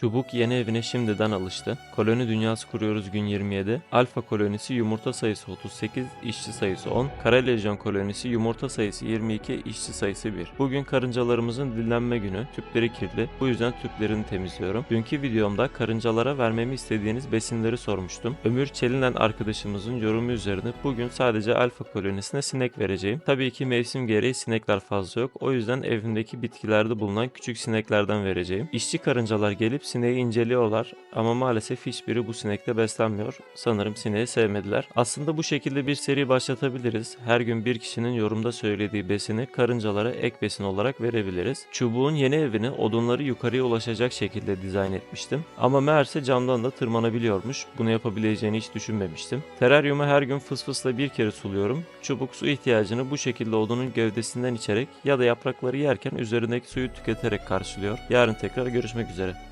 Çubuk yeni evine şimdiden alıştı. Koloni dünyası kuruyoruz gün 27. Alfa kolonisi yumurta sayısı 38, işçi sayısı 10. Kara lejyon kolonisi yumurta sayısı 22, işçi sayısı 1. Bugün karıncalarımızın dinlenme günü. Tüpleri kirli. Bu yüzden tüplerini temizliyorum. Dünkü videomda karıncalara vermemi istediğiniz besinleri sormuştum. Ömür Çelinen arkadaşımızın yorumu üzerine bugün sadece alfa kolonisine sinek vereceğim. Tabii ki mevsim gereği sinekler fazla yok. O yüzden evimdeki bitkilerde bulunan küçük sineklerden vereceğim. İşçi karıncalar gelip sineği inceliyorlar ama maalesef hiçbiri bu sinekte beslenmiyor. Sanırım sineği sevmediler. Aslında bu şekilde bir seri başlatabiliriz. Her gün bir kişinin yorumda söylediği besini karıncalara ek besin olarak verebiliriz. Çubuğun yeni evini odunları yukarıya ulaşacak şekilde dizayn etmiştim. Ama meğerse camdan da tırmanabiliyormuş. Bunu yapabileceğini hiç düşünmemiştim. Teraryumu her gün fısfısla bir kere suluyorum. Çubuk su ihtiyacını bu şekilde odunun gövdesinden içerek ya da yaprakları yerken üzerindeki suyu tüketerek karşılıyor. Yarın tekrar görüşmek üzere.